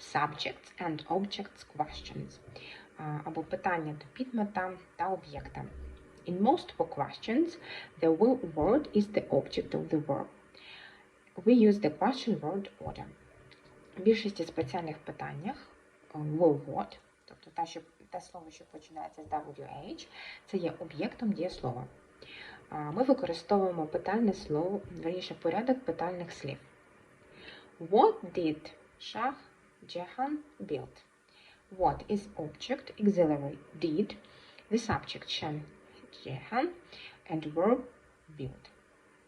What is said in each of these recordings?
subjects and objects questions. Або питання до підмета та об'єкта. In multiple questions, the word is the object of the verb. We use the question word order. В більшості спеціальних питаннях е, will word, тобто те, що, те слово, що починається з WH, це є об'єктом дієслова. Ми використовуємо питальне слово, верніше порядок питальних слів. What did Shah Jahan build? What is object auxiliary did, the subject Shah Jahan, and verb build.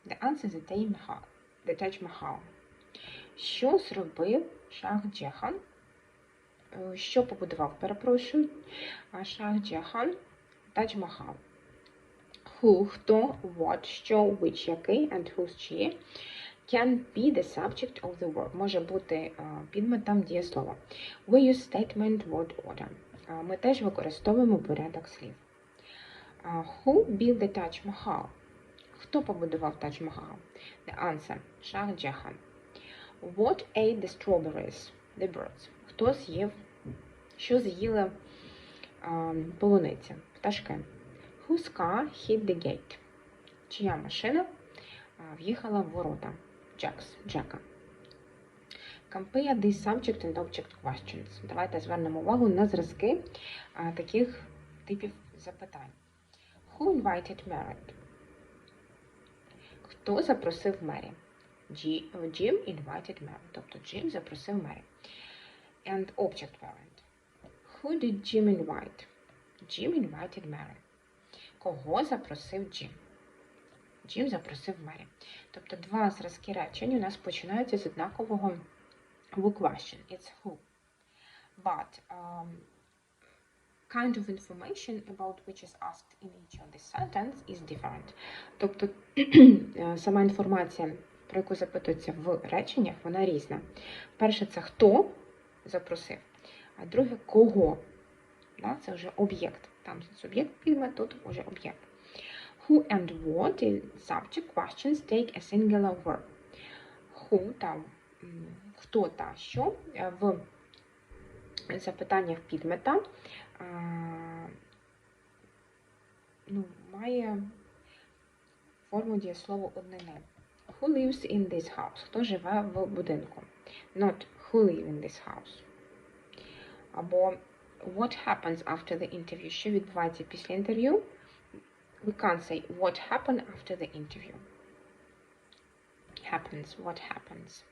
The answer is the Taj Mahal. The Taj Mahal. Що зробив Шах Джехан? Е, Що побудував? Перепрошую. Шах Джехан Тадж Махал. Who, хто, what, що, which, який, and whose, чиє can be the subject of the verb. Може бути підметом дієслова. We use statement word order. Ми теж використовуємо порядок слів. Who built the Taj Mahal? Хто побудував Тадж Махал? The answer – Шах Джахан. What ate the strawberries? The birds. Хто з'їв? Що з'їли а, полуниця? Пташки. Whose car hit the gate? Чия машина в'їхала в ворота? Jack's. Джека. Compare these subject and object questions. Давайте звернемо увагу на зразки таких типів запитань. Who invited Mary? Хто запросив Мері? Jim invited Mary. Тобто Джим запросив Мері. And object parent. Who did Jim invite? Jim invited Mary. Кого запросив Джим? Джим запросив Мері. Тобто два зразки речень у нас починаються з однакового в question. It's who. But um, kind of information about which is asked in each of the sentence is different. Тобто сама інформація, про яку запитується в реченнях, вона різна. Перше, це хто запросив, а друге кого. Це вже об'єкт. Там суб'єкт підмет, тут вже об'єкт. Who and what in subject questions take a singular verb. Who та хто та що е, в запитаннях підмета ну, має форму дієслова однини. Who lives in this house? Хто живе в будинку? Not who live in this house. Або what happens after the interview? Що відбувається після інтерв'ю? We can't say what happened after the interview. Happens. What happens?